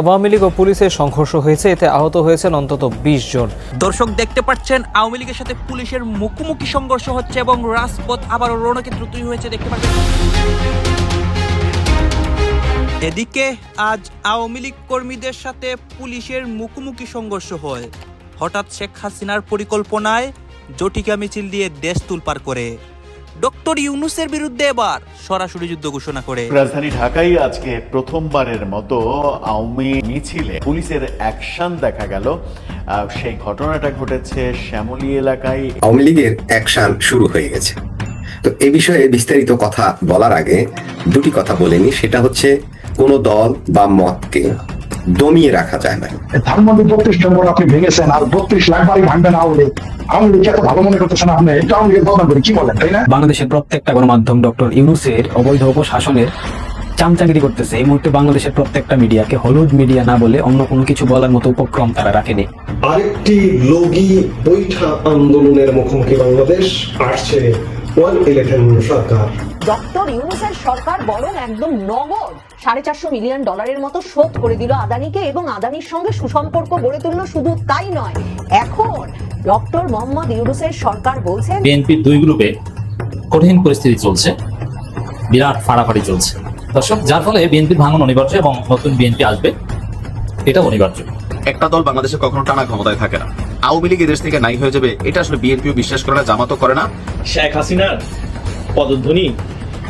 আওয়ামী লীগ ও পুলিশের সংঘর্ষ হয়েছে। এতে আহত হয়েছেন অন্তত বিশ জন। দর্শক, দেখতে পাচ্ছেন, আওয়ামী লীগের সাথে পুলিশের মুখোমুখি সংঘর্ষ হচ্ছে এবং রাজপথ আবারও রণক্ষেত্র তৈরি হয়েছে, দেখতে পাচ্ছেন। এদিকে আজ আওয়ামী লীগ কর্মীদের সাথে পুলিশের মুখোমুখি সংঘর্ষ হয়। হঠাৎ শেখ হাসিনার পরিকল্পনায় জটিকা মিছিল দিয়ে দেশ তুলপার করে। ডক্টর ইউনুসের বিরুদ্ধে এবার সরাসরি যুদ্ধ ঘোষণা করে। রাজধানী ঢাকায় আজকে প্রথমবারের মতো আওয়ামী মিছিলে পুলিশের অ্যাকশন দেখা গেল। সেই ঘটনাটা ঘটেছে শ্যামলী এলাকায়। আওয়ামী লীগের অ্যাকশন শুরু হয়ে গেছে। তো এ বিষয়ে বিস্তারিত কথা বলার আগে দুটি কথা বলেনি সেটা হচ্ছে কোনো দল বা মতকে দমিয়ে রাখা যায় না ধানমন্ডি বত্রিশ নম্বর আপনি ভেঙেছেন আর বত্রিশ লাখ বাড়ি ভাঙবেন আউলে আউলে এত ভালো মনে করতেছেন আপনি এটা আউলে বদনাম করে কি বলেন তাই না? বাংলাদেশের প্রত্যেকটা গণমাধ্যম ডক্টর ইউনুসের অবৈধ উপশাসনের চামচাগিরি করতেছে। এই মুহূর্তে বাংলাদেশের প্রত্যেকটা মিডিয়াকে হলুদ মিডিয়া না বলে অন্য কোনো কিছু বলার মতো উপক্রম তারা রাখেনি। আরেকটি লগি বৈঠা আন্দোলনের মুখোমুখি বাংলাদেশ আসছে ওয়ান ইলেভেন সরকার। ডক্টর ইউনুসের সরকার বরং একদম নগদ সাড়ে চারশো মিলিয়ন ডলারের মতো শোধ করে দিল আদানিকে এবং আদানির সঙ্গে সুসম্পর্ক গড়ে তুললো শুধু তাই নয়। এখন ডক্টর মোহাম্মদ ইউনুসের সরকার বলছেন বিএনপির দুই গ্রুপে কঠিন পরিস্থিতি চলছে বিরাট ফাড়াফাড়ি চলছে। দর্শক যার ফলে বিএনপির ভাঙন অনিবার্য এবং নতুন বিএনপি আসবে এটা অনিবার্য। একটা দল বাংলাদেশে কখনো টানা ক্ষমতায় থাকে না। আওয়ামী লীগ এদেশ থেকে নাই হয়ে যাবে এটা আসলে বিএনপিও বিশ্বাস করে না জামাতও করে না। শেখ হাসিনার পদধ্বনি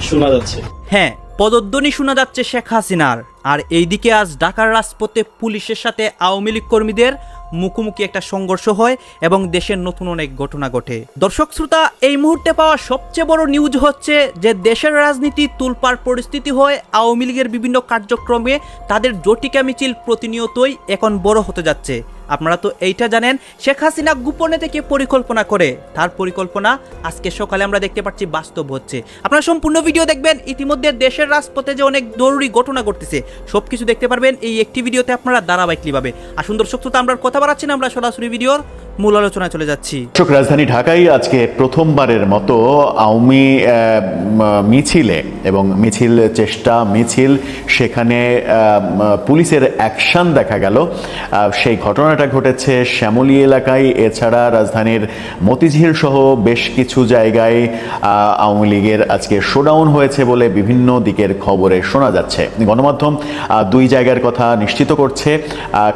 শোনা যাচ্ছে। হ্যাঁ পদধ্বনি শোনা যাচ্ছে শেখ হাসিনার। আর এইদিকে আজ ঢাকার রাজপথে পুলিশের সাথে আওয়ামী লীগ কর্মীদের মুখোমুখি একটা সংঘর্ষ হয় এবং দেশের নতুন অনেক ঘটনা ঘটে। দর্শক শ্রোতা, এই মুহূর্তে পাওয়া সবচেয়ে বড় নিউজ হচ্ছে যে দেশের রাজনীতি তুলপার পরিস্থিতি হয় আওয়ামী লীগের বিভিন্ন কার্যক্রমে তাদের জটিকা মিছিল প্রতিনিয়তই এখন বড় হতে যাচ্ছে। আপনারা তো এইটা জানেন, শেখ হাসিনা গোপনে থেকে পরিকল্পনা করে। তার পরিকল্পনা আজকে সকালে আমরা দেখতে পাচ্ছি বাস্তব হচ্ছে। আপনারা সম্পূর্ণ ভিডিও দেখবেন, ইতিমধ্যে দেশের রাজপথে যে অনেক জরুরি ঘটনা ঘটতেছে সব কিছু দেখতে পারবেন। এই একটি ভিডিওতে আপনারা ধারাবাহিকলি পাবে আর সুন্দর শক্ত আমরা কথা বাড়াচ্ছি না, আমরা সরাসরি ভিডিওর মূল আলোচনায় চলে যাচ্ছি। রাজধানী ঢাকায় আজকে প্রথমবারের মতো আওয়ামী মিছিলে এবং মিছিল চেষ্টা, মিছিল, সেখানে পুলিশের অ্যাকশন দেখা গেল। সেই ঘটনাটা ঘটেছে শ্যামলী এলাকায়। এছাড়া রাজধানীর মতিঝিল সহ বেশ কিছু জায়গায় আওয়ামী লীগের আজকে শোডাউন হয়েছে বলে বিভিন্ন দিকের খবরে শোনা যাচ্ছে। গণমাধ্যম দুই জায়গার কথা নিশ্চিত করছে।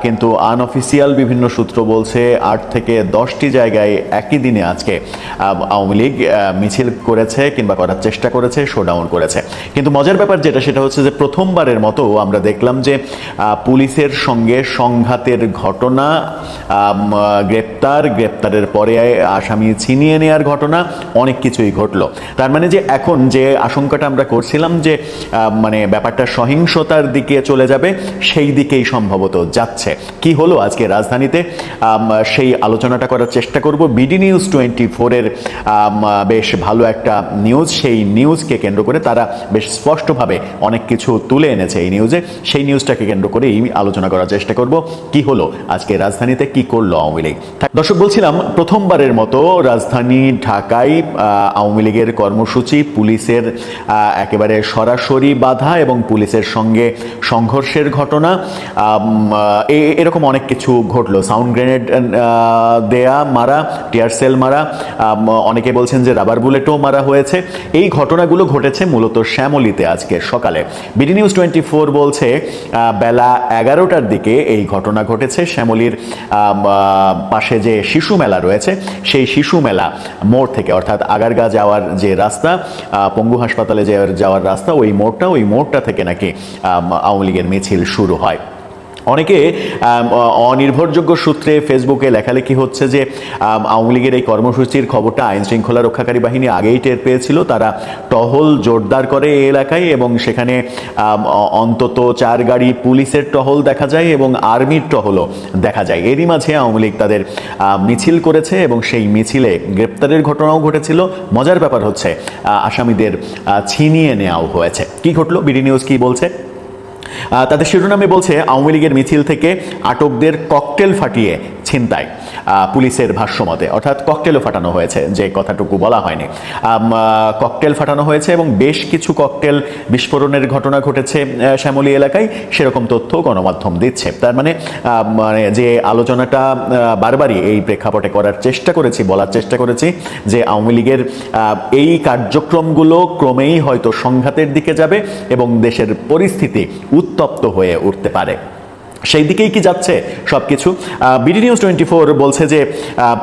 কিন্তু আনঅফিসিয়াল বিভিন্ন সূত্র বলছে, আট থেকে দশটি জায়গায় একই দিনে আজকে আওয়ামী লীগ মিছিল করেছে কিংবা করার চেষ্টা করেছে শোডাউন করেছে। কিন্তু মজার ব্যাপার যেটা, সেটা হচ্ছে যে প্রথমবারের মতো আমরা দেখলাম যে পুলিশের সঙ্গে সংঘাতের ঘটনা গ্রেপ্তার, গ্রেপ্তারের পরে আসামি ছিনিয়ে নেওয়ার ঘটনা, অনেক কিছুই ঘটলো। তার মানে যে এখন যে আশঙ্কাটা আমরা করছিলাম যে মানে ব্যাপারটা সহিংসতার দিকে চলে যাবে, সেই দিকেই সম্ভবত যাচ্ছে। কি হলো আজকে রাজধানীতে? সেই সেই আলোচনাটা করার চেষ্টা করব। বিডি নিউজ টোয়েন্টি ফোরের বেশ ভালো একটা নিউজ। সেই নিউজকে কেন্দ্র করে তারা বেশ স্পষ্টভাবে অনেক কিছু তুলে এনেছে এই নিউজে। সেই নিউজটাকে কেন্দ্র করে এই আলোচনা করার চেষ্টা করব। কি হলো? আজকে রাজধানীতে কি করল আওয়ামী লীগ? দর্শক, বলছিলাম প্রথমবারের মতো রাজধানী ঢাকায় আওয়ামী লীগের কর্মসূচি, পুলিশের একেবারে সরাসরি বাধা এবং পুলিশের সঙ্গে সংঘর্ষের ঘটনা। এরকম অনেক কিছু ঘটলো। সাউন্ড গ্রেনেড দেয়া মারা টিয়ার সেল মারা অনেকে বলছেন যে রাবার বুলেটও মারা হয়েছে। এই ঘটনাগুলো ঘটেছে মূলত শ্যামলীতে আজকে সকালে। বিডি নিউজ টোয়েন্টি ফোর বলছে বেলা এগারোটার দিকে এই ঘটনা ঘটেছে। শ্যামলির পাশে যে শিশু মেলা রয়েছে, সেই শিশু মেলা মোড় থেকে, অর্থাৎ আগারগা যাওয়ার যে রাস্তা পঙ্গু হাসপাতালে যাওয়ার রাস্তা, ওই মোড়টা ওই মোড়টা থেকে নাকি আওয়ামী লীগের মিছিল শুরু হয়। অনেকে অনির্ভরযোগ্য সূত্রে ফেসবুকে লেখালেখি হচ্ছে যে আওয়ামী লীগের এই কর্মসূচির খবরটা আইন শৃঙ্খলা রক্ষাকারী বাহিনী আগেই টের পেয়েছিল। তারা টহল জোরদার করে এই এলাকায় এবং সেখানে অন্তত চার গাড়ি পুলিশের টহল দেখা যায় এবং আর্মির টহলও দেখা যায়। এরই মাঝে আওয়ামী লীগ তাদের মিছিল করেছে এবং সেই মিছিলে গ্রেপ্তারের ঘটনাও ঘটেছিল। মজার ব্যাপার হচ্ছে আসামিদের ছিনিয়ে নেওয়াও হয়েছে। কি ঘটলো? বিডি নিউজ কি বলছে? তাদের শিরোনামে বলছে আওয়ামী লীগের মিছিল থেকে আটকদের ককটেল ফাটিয়ে ছিনতাই। আহ, পুলিশের ভাষ্যমতে। অর্থাৎ ককটেলও ফাটানো হয়েছে, যে কথাটুকু বলা হয়নি। ককটেল ফাটানো হয়েছে এবং বেশ কিছু ককটেল বিস্ফোরণের ঘটনা ঘটেছে শ্যামলী এলাকায়। সেরকম তথ্য গণমাধ্যম দিচ্ছে। তার মানে মানে যে আলোচনাটা বারবারই এই প্রেক্ষাপটে করার চেষ্টা করেছি, বলার চেষ্টা করেছি, যে আওয়ামী লীগের এই কার্যক্রমগুলো ক্রমেই হয়তো সংঘাতের দিকে যাবে এবং দেশের পরিস্থিতি উত্তপ্ত হয়ে উঠতে পারে। সেই দিকেই কি যাচ্ছে সবকিছু? বিডি নিউজ টোয়েন্টি ফোর বলছে যে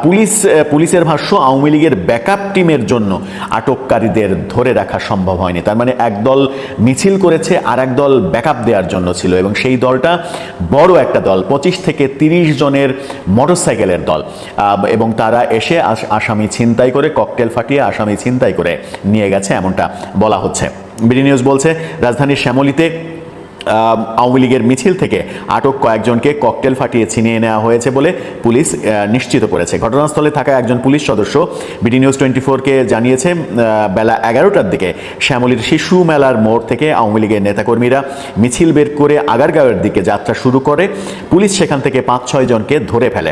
পুলিশ পুলিশের ভাষ্য, আওয়ামী লীগের ব্যাকআপ টিমের জন্য আটককারীদের ধরে রাখা সম্ভব হয়নি। তার মানে একদল মিছিল করেছে আর একদল ব্যাকআপ দেওয়ার জন্য ছিল এবং সেই দলটা বড় একটা দল, পঁচিশ থেকে তিরিশ জনের মোটরসাইকেলের দল। এবং তারা এসে আস- আসামি ছিনতাই করে, ককটেল ফাটিয়ে আসামি ছিনতাই করে নিয়ে গেছে, এমনটা বলা হচ্ছে। বিডি নিউজ বলছে, রাজধানীর শ্যামলীতে আওয়ামী লীগের মিছিল থেকে আটক কয়েকজনকে ককটেল ফাটিয়ে ছিনিয়ে নেওয়া হয়েছে বলে পুলিশ নিশ্চিত করেছে। ঘটনাস্থলে থাকা একজন পুলিশ সদস্য বিডি নিউজ টোয়েন্টি ফোরকে জানিয়েছে বেলা এগারোটার দিকে শ্যামলীর শিশু মেলার মোড় থেকে আওয়ামী লীগের নেতাকর্মীরা মিছিল বের করে আগারগাঁওয়ের দিকে যাত্রা শুরু করে। পুলিশ সেখান থেকে পাঁচ ছয় জনকে ধরে ফেলে।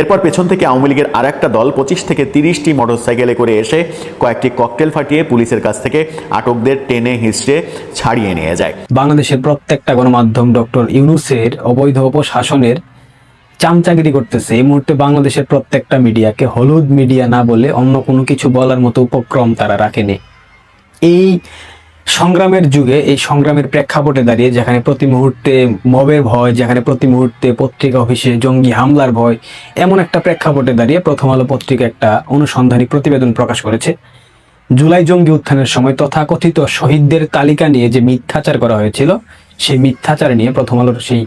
এরপর পেছন থেকে আওয়ামী লীগের আরেকটা দল পঁচিশ থেকে তিরিশটি মোটরসাইকেলে করে এসে কয়েকটি ককটেল ফাটিয়ে পুলিশের কাছ থেকে আটকদের টেনে হিসড়ে ছাড়িয়ে নিয়ে যায়। বাংলাদেশের প্রত্যেকটা গণমাধ্যম ডক্টর ইউনুসের অবৈধ উপশাসনের চামচাগিরি করতেছে। এই মুহূর্তে বাংলাদেশের প্রত্যেকটা মিডিয়াকে হলুদ মিডিয়া না বলে অন্য কোনো কিছু বলার মতো উপক্রম তারা রাখেনি। এই সংগ্রামের যুগে, এই সংগ্রামের প্রেক্ষাপটে দাঁড়িয়ে যেখানে প্রতি মুহূর্তে মবের ভয়, যেখানে প্রতি মুহূর্তে পত্রিকা অফিসে জঙ্গি হামলার ভয়, এমন একটা প্রেক্ষাপটে দাঁড়িয়ে প্রথম আলো পত্রিকা একটা অনুসন্ধানী প্রতিবেদন প্রকাশ করেছে। জুলাই জঙ্গি উত্থানের সময় তথাকথিত শহীদদের তালিকা নিয়ে যে মিথ্যাচার করা হয়েছিল সেই মিথ্যাচার নিয়ে প্রথম আলোর সেই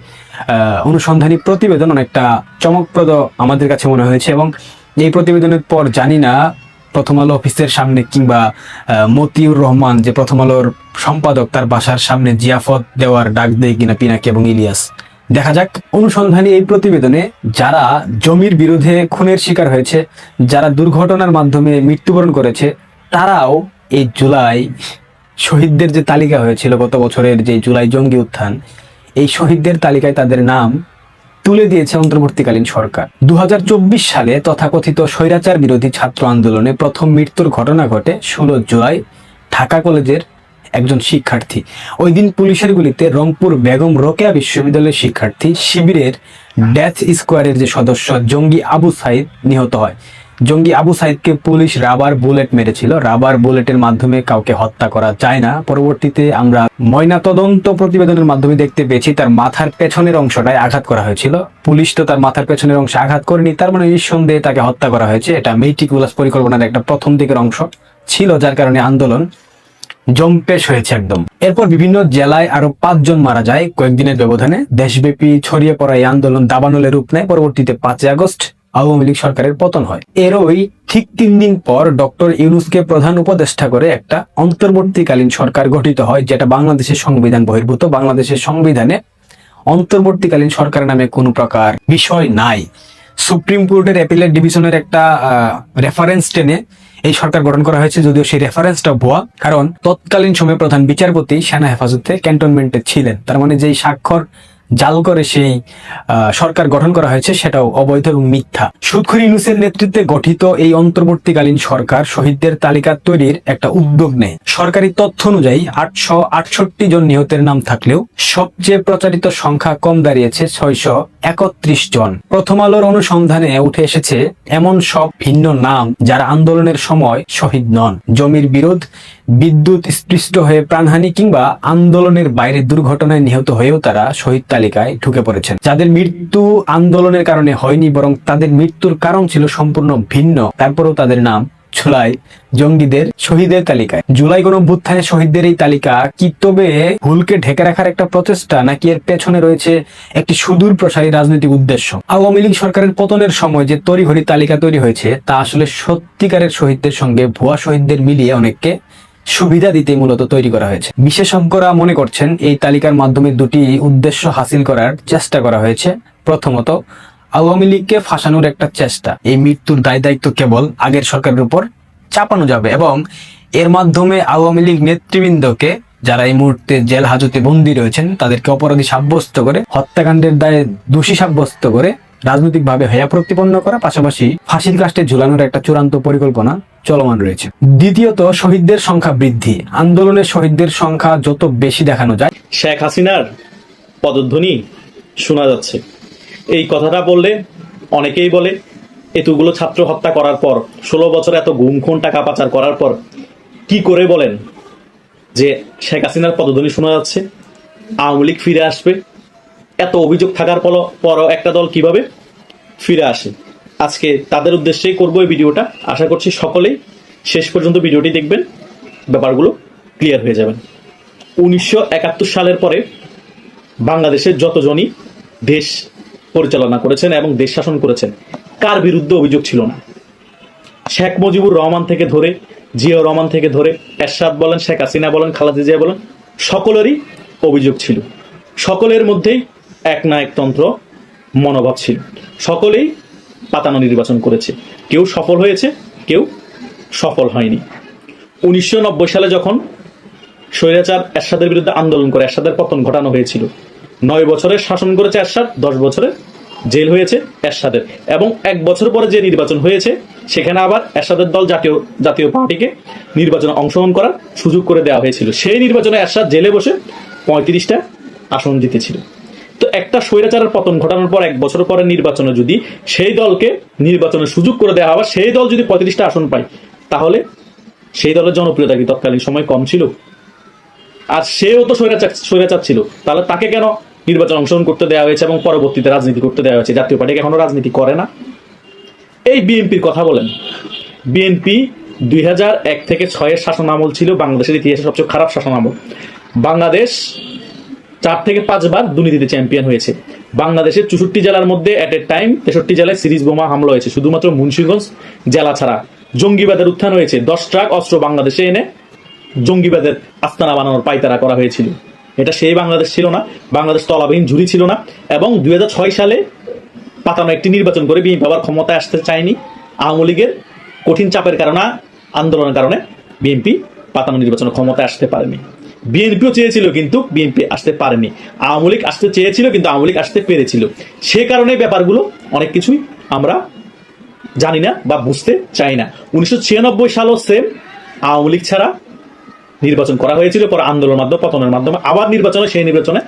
অনুসন্ধানী প্রতিবেদন অনেকটা চমকপ্রদ আমাদের কাছে মনে হয়েছে এবং এই প্রতিবেদনের পর জানি না প্রথম আলো অফিসের সামনে কিংবা মতিউর রহমান যে প্রথম আলোর সম্পাদক তার বাসার সামনে জিয়াফত দেওয়ার ডাক দেয় কিনা পিনাকি এবং ইলিয়াস। দেখা যাক অনুসন্ধানী এই প্রতিবেদনে যারা জমির বিরুদ্ধে খুনের শিকার হয়েছে, যারা দুর্ঘটনার মাধ্যমে মৃত্যুবরণ করেছে, তারাও এই জুলাই শহীদদের যে তালিকা হয়েছিল গত বছরের যে জুলাই জঙ্গি উত্থান, এই শহীদদের তালিকায় তাদের নাম তুলে দিয়েছে অন্তর্বর্তীকালীন সরকার। দুহাজার চব্বিশ সালে তথাকথিত স্বৈরাচার বিরোধী ছাত্র আন্দোলনে প্রথম মৃত্যুর ঘটনা ঘটে ষোলো জুলাই ঢাকা কলেজের একজন শিক্ষার্থী। ওই দিন পুলিশের গুলিতে রংপুর বেগম রোকেয়া বিশ্ববিদ্যালয়ের শিক্ষার্থী শিবিরের ডেথ স্কোয়ারের যে সদস্য জঙ্গি আবু সাইদ নিহত হয়। জঙ্গি আবু সাইদকে পুলিশ রাবার বুলেট মেরেছিল। রাবার বুলেটের মাধ্যমে কাউকে হত্যা করা যায় না। পরবর্তীতে আমরা ময়না তদন্ত প্রতিবেদনের মাধ্যমে দেখতে পেয়েছি, তার মাথার পেছনের অংশটায় আঘাত করা হয়েছিল। পুলিশ তো তার মাথার পেছনের অংশে আঘাত করেনি, তার মানে নিঃসন্দেহে তাকে হত্যা করা হয়েছে। এটা মেটিকুলাস পরিকল্পনার একটা প্রথম দিকের অংশ ছিল, যার কারণে আন্দোলন জম্পেশ হয়েছে একদম। এরপর বিভিন্ন জেলায় আরও পাঁচজন মারা যায়। কয়েকদিনের ব্যবধানে দেশব্যাপী ছড়িয়ে পড়া এই আন্দোলন দাবানলে রূপ নেয়। পরবর্তীতে পাঁচই আগস্ট আওয়ামী লীগ সরকারের পতন হয়। এরই ঠিক তিন দিন পর ডক্টর ইউনুসকে প্রধান উপদেষ্টা করে একটা অন্তর্বর্তীকালীন সরকার গঠিত হয়, যেটা বাংলাদেশের সংবিধান বহির্ভূত। বাংলাদেশের সংবিধানে অন্তর্বর্তীকালীন সরকার নামে কোনো প্রকার বিষয় নাই। সুপ্রিম কোর্টের অ্যাপিলেট ডিভিশনের একটা রেফারেন্স টেনে এই সরকার গঠন করা হয়েছে, যদিও সেই রেফারেন্সটা ভুয়া, কারণ তৎকালীন সময়ে প্রধান বিচারপতি সেনা হেফাজতে ক্যান্টনমেন্টে ছিলেন। তার মানে যেই স্বাক্ষর জাল করে সেই সরকার গঠন করা হয়েছে, সেটাও অবৈধ এবং মিথ্যা। সুদখুর ইউনুসের নেতৃত্বে গঠিত এই অন্তর্বর্তীকালীন সরকার শহীদদের তালিকা তৈরির একটা উদ্যোগ নেয়। সরকারি তথ্য অনুযায়ী আটশো আটষট্টি জন নিহতের নাম থাকলেও সবচেয়ে প্রচারিত সংখ্যা কম দাঁড়িয়েছে ছয়শো একত্রিশ জন। প্রথম আলোর অনুসন্ধানে উঠে এসেছে এমন সব ভিন্ন নাম যারা আন্দোলনের সময় শহীদ নন। জমির বিরোধ, বিদ্যুৎ স্পৃষ্ট হয়ে প্রাণহানি কিংবা আন্দোলনের বাইরে দুর্ঘটনায় নিহত হয়েও তারা শহীদ তালিকায় ঢুকে পড়েছেন। যাদের মৃত্যু আন্দোলনের কারণে হয়নি, বরং তাদের মৃত্যুর কারণ ছিল সম্পূর্ণ ভিন্ন। তারপরেও তাদের নাম জঙ্গিদের শহীদের তালিকায়। জুলাই শহীদদের এই তালিকা কি তবে ভুলকে ঢেকে রাখার একটা প্রচেষ্টা, নাকি এর পেছনে রয়েছে একটি সুদূর প্রসারী রাজনৈতিক উদ্দেশ্য? আওয়ামী লীগ সরকারের পতনের সময় যে তড়িঘড়ি তালিকা তৈরি হয়েছে, তা আসলে সত্যিকারের শহীদদের সঙ্গে ভুয়া শহীদদের মিলিয়ে অনেককে সুবিধা দিতে মূলত তৈরি করা হয়েছে। বিশেষজ্ঞরা মনে করছেন এই তালিকার মাধ্যমে দুটি উদ্দেশ্য হাসিল করার চেষ্টা করা হয়েছে। প্রথমত, আওয়ামী লীগকে ফাঁসানোর একটা চেষ্টা। এই মৃত্যুর দায় দায়িত্ব কেবল আগের সরকারের উপর চাপানো যাবে এবং এর মাধ্যমে আওয়ামী লীগ নেতৃবৃন্দকে, যারা এই মুহূর্তে জেল হাজতে বন্দী রয়েছেন, তাদেরকে অপরাধী সাব্যস্ত করে, হত্যাকাণ্ডের দায়ে দোষী সাব্যস্ত করে, রাজনৈতিকভাবে হেয়া প্রতিপন্ন করা, পাশাপাশি ফাঁসির কাস্টে ঝুলানোর একটা চূড়ান্ত পরিকল্পনা চলমান রয়েছে। দ্বিতীয়ত, শহীদদের সংখ্যা বৃদ্ধি। আন্দোলনের শহীদদের সংখ্যা যত বেশি দেখানো যায়, শেখ হাসিনার পদধ্বনি শোনা যাচ্ছে। এই কথাটা বললে অনেকেই বলে, এতগুলো ছাত্র হত্যা করার পর, ষোলো বছর এত গুম খুন টাকা পাচার করার পর, কি করে বলেন যে শেখ হাসিনার পদধ্বনি শোনা যাচ্ছে? আওয়ামী লীগ ফিরে আসবে। এত অভিযোগ থাকার পর পরও একটা দল কীভাবে ফিরে আসে? আজকে তাদের উদ্দেশ্যেই করব এই ভিডিওটা। আশা করছি সকলেই শেষ পর্যন্ত ভিডিওটি দেখবেন। ব্যাপারগুলো ক্লিয়ার হয়ে যাবেন উনিশশো একাত্তর সালের পরে বাংলাদেশের যতজনই দেশ পরিচালনা করেছেন এবং দেশ শাসন করেছেন, কার বিরুদ্ধে অভিযোগ ছিল না? শেখ মুজিবুর রহমান থেকে ধরে, জিয়াউর রহমান থেকে ধরে, এরশাদ বলেন, শেখ হাসিনা বলেন, খালেদা জিয়া বলেন, সকলেরই অভিযোগ ছিল। সকলের মধ্যেই এক না একতন্ত্র মনোভাব ছিল। সকলেই পাতানো নির্বাচন করেছে। কেউ সফল হয়েছে, কেউ সফল হয়নি। উনিশশো নব্বই সালে যখন স্বৈরাচার এরশাদের বিরুদ্ধে আন্দোলন করে, এরশাদের পতন ঘটানো হয়েছিল, নয় বছরের শাসন করেছে এরশাদ, দশ বছরে জেল হয়েছে এরশাদের এবং এক বছর পরে যে নির্বাচন হয়েছে, সেখানে আবার এরশাদের দল জাতীয় জাতীয় পার্টিকে নির্বাচনে অংশগ্রহণ করার সুযোগ করে দেওয়া হয়েছিল। সেই নির্বাচনে এরশাদ জেলে বসে পঁয়ত্রিশটা আসন জিতেছিল। তো একটা স্বৈরাচারের পতন ঘটানোর পর, এক বছর পরে নির্বাচনে যদি সেই দলকে নির্বাচনের সুযোগ করে দেওয়া হয় সেই দল যদি পঁয়ত্রিশটা আসন পায়, তাহলে সেই দলের জনপ্রিয়তা কি তৎকালীন সময় কম ছিল? আর সেও তো স্বৈরাচার স্বৈরাচার ছিল। তাহলে তাকে কেন নির্বাচন অংশগ্রহণ করতে দেওয়া হয়েছে এবং পরবর্তীতে রাজনীতি করতে দেওয়া হয়েছে? জাতীয় পার্টি এখনও রাজনীতি করে না। এই বিএনপির কথা বলেন। বিএনপি দুই হাজার এক থেকে ছয়ের শাসন আমল ছিল, বাংলাদেশের ইতিহাসে সবচেয়ে খারাপ শাসন আমল। বাংলাদেশ চার থেকে পাঁচবার দুর্নীতিতে চ্যাম্পিয়ন হয়েছে। বাংলাদেশের চৌষট্টি জেলার মধ্যে এট এ টাইম তেষট্টি জেলায় সিরিজ বোমা হামলা হয়েছে। শুধুমাত্র মুন্সিগঞ্জ জেলা ছাড়া জঙ্গিবাদের উত্থান হয়েছে। দশ ট্রাক অস্ত্র বাংলাদেশে এনে জঙ্গিবাদের আস্তানা বানানোর পাইতারা করা হয়েছিল। এটা সেই বাংলাদেশ ছিল না। বাংলাদেশ তলাবিহীন ঝুড়ি ছিল না এবং দুই ছয় সালে পাতানো একটি নির্বাচন করে বিএনপি আবার ক্ষমতায় আসতে চায়নি। আওয়ামী লীগের কঠিন চাপের কারণে, আন্দোলনের কারণে বিএনপি পাতানো নির্বাচনে ক্ষমতায় আসতে পারেনি। বিএনপিও চেয়েছিল কিন্তু বিএনপি আসতে পারেনি। আওয়ামী লীগ আসতে চেয়েছিল কিন্তু আওয়ামী লীগ আসতে পেরেছিল। সে কারণে ব্যাপারগুলো অনেক কিছুই আমরা জানি না বা বুঝতে চাই না। উনিশশো ছিয়ানব্বই সালও সেম আওয়ামী লীগ ছাড়া নির্বাচন করা হয়েছিল, পরে আন্দোলনের মাধ্যমে, পতনের মাধ্যমে, আবার নির্বাচনে, সেই নির্বাচনে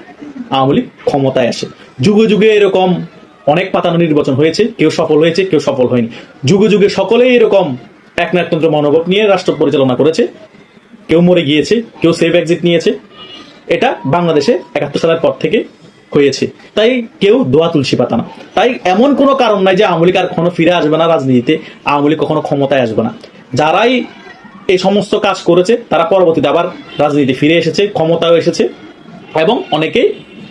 আওয়ামী লীগ ক্ষমতায় আসে। যুগে যুগে এরকম অনেক পাতানো নির্বাচন হয়েছে, কেউ সফল হয়েছে, কেউ সফল হয়নি। যুগে যুগে সকলেই এরকম এক না একতন্ত্র মনোভাব নিয়ে রাষ্ট্র পরিচালনা করেছে। কেউ মরে গিয়েছে, কেউ সেভ এক্সিট নিয়েছে। এটা বাংলাদেশে একাত্তর সালের পর থেকে হয়েছে। তাই কেউ দোয়া তুলসী পাতা না। তাই এমন কোনো কারণ নাই যে আওয়ামী লীগ আর কখনো ফিরে আসবে না রাজনীতিতে, আওয়ামী লীগ কখনো ক্ষমতায় আসবে না। যারাই এই সমস্ত কাজ করেছে, তারা পরবর্তীতে আবার রাজনীতি ফিরে এসেছে, ক্ষমতাও এসেছে এবং অনেকেই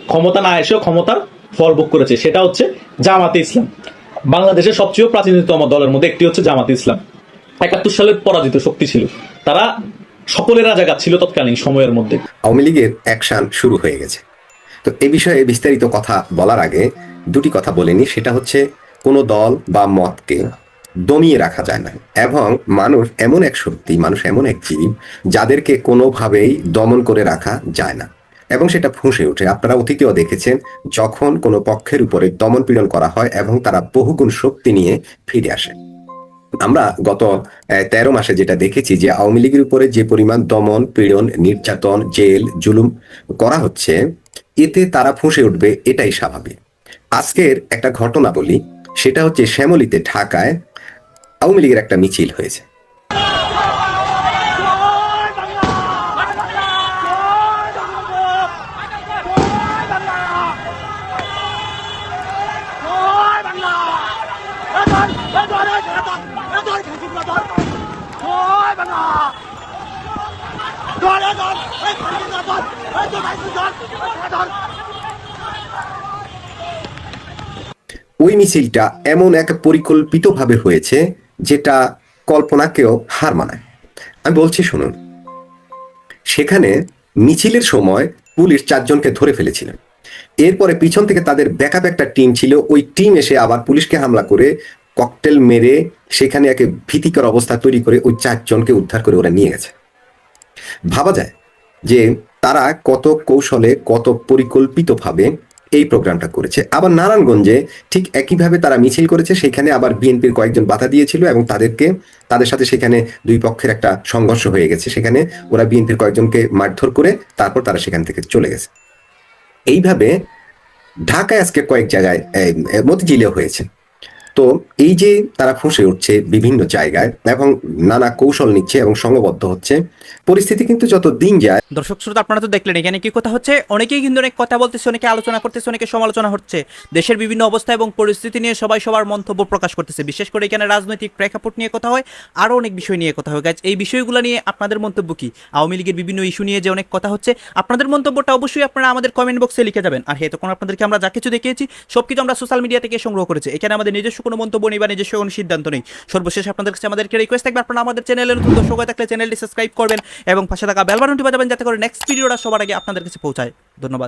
ক্ষমতা না এসেও ক্ষমতার ফল ভোগ করেছে। সেটা হচ্ছে জামাতে ইসলাম। বাংলাদেশের সবচেয়ে প্রাচীনতম দলের মধ্যে একটি হচ্ছে জামাতে ইসলাম। একাত্তর সালের পরাজিত শক্তি ছিল। তারা সকলের রাজাগাত ছিল তৎকালীন সময়ের মধ্যে। আওয়ামী লীগের অ্যাকশন শুরু হয়ে গেছে। তো এ বিষয়ে বিস্তারিত কথা বলার আগে দুটি কথা বলেনি সেটা হচ্ছে, কোনো দল বা মতকে দমিয়ে রাখা যায় না। এবং মানুষ এমন এক শক্তি, মানুষ এমন এক জীব, যাদেরকে কোনোভাবেই দমন করে রাখা যায় না। এবং সেটা ফুঁসে ওঠে। আপনারা অতীতেও দেখেছেন, যখন কোনো পক্ষের উপরে দমন পীড়ন করা হয় এবং তারা বহুগুণ শক্তি নিয়ে ফিরে আসে। আমরা গত তেরো মাসে যেটা দেখেছি যে আওয়ামী লীগের উপরে যে পরিমাণ দমন, পীড়ন, নির্যাতন, জেল, জুলুম করা হচ্ছে, এতে তারা ফুঁসে উঠবে, এটাই স্বাভাবিক। আজকের একটা ঘটনা বলি, সেটা হচ্ছে শ্যামলিতে ঢাকায় আওয়ামী লীগের একটা মিছিল হয়েছে। ওই মিছিলটা এমন এক পরিকল্পিতভাবে হয়েছে যেটা কল্পনাকেও হার মানায়। আমি বলছি, শুনুন। সেখানে মিছিলের সময় পুলিশ চারজনকে ধরে ফেলেছিল এরপরে পিছন থেকে তাদের ব্যাকআপ একটা টিম ছিল। ওই টিম এসে আবার পুলিশকে হামলা করে ককটেল মেরে সেখানে একে ভীতিকর অবস্থা তৈরি করে ওই চারজনকে উদ্ধার করে ওরা নিয়ে গেছে। ভাবা যায় যে তারা কত কৌশলে, কত পরিকল্পিতভাবে এই প্রোগ্রামটা করেছে। আবার নারায়ণগঞ্জে ঠিক একইভাবে তারা মিছিল করেছে, সেখানে আবার বিএনপির কয়েকজন বাধা দিয়েছিল এবং তাদেরকে, তাদের সাথে সেখানে দুই পক্ষের একটা সংঘর্ষ হয়ে গেছে। সেখানে ওরা বিএনপির কয়েকজনকে মারধর করে তারপর তারা সেখান থেকে চলে গেছে। এইভাবে ঢাকায় আজকে কয়েক জায়গায় মতিঝিলেও হয়েছে। তো এই যে তারা ফুঁসে উঠছে বিভিন্ন জায়গায় এবং নানা কৌশল নিচ্ছে এবং সংঘবদ্ধ হচ্ছে পরিস্থিতি কিন্তু যত দিন যায় দর্শক শ্রোতা, আপনারা তো দেখলেন, এখানে কি কথা হচ্ছে? অনেকেই কিন্তু অনেক কথা বলতেছে, অনেকে আলোচনা করতেছে, অনেকে সমালোচনা হচ্ছে। দেশের বিভিন্ন অবস্থা এবং পরিস্থিতি নিয়ে সবাই সবার মন্তব্য প্রকাশ করতেছে। বিশেষ করে এখানে রাজনৈতিক প্রেক্ষাপট নিয়ে কথা হয় আরও অনেক বিষয় নিয়ে কথা হয়। গাছ এই বিষয়গুলো নিয়ে আপনাদের মন্তব্য কি? আওয়ামী লীগের বিভিন্ন ইস্যু নিয়ে যে অনেক কথা হচ্ছে, আপনাদের মন্তব্যটা অবশ্যই আপনারা আমাদের কমেন্ট বক্সে লিখে যাবেন। আর হ্যাঁ তখন আপনাদেরকে আমরা যা কিছু দেখিয়েছি সব কিছু আমরা সোশ্যাল মিডিয়া থেকে সংগ্রহ করেছি। এখানে আমাদের নিজস্ব কোনো মন্তব্য নেই বা নিজস্ব কোনো সিদ্ধান্ত নেই। সর্বশেষ আপনাদের কাছে আমাদেরকে রিকোয়েস্ট থাকবে, আপনারা আমাদের চ্যানেলে নতুন দর্শক হয়ে থাকলে চ্যানেলটি সাবস্ক্রাইব করবেন। এবং পাশে থাকা বেলবার নোটি বাজাবেন যাতে করে নেক্সট ভিডিওটা সবার আগে আপনাদের কাছে পৌঁছায়। ধন্যবাদ।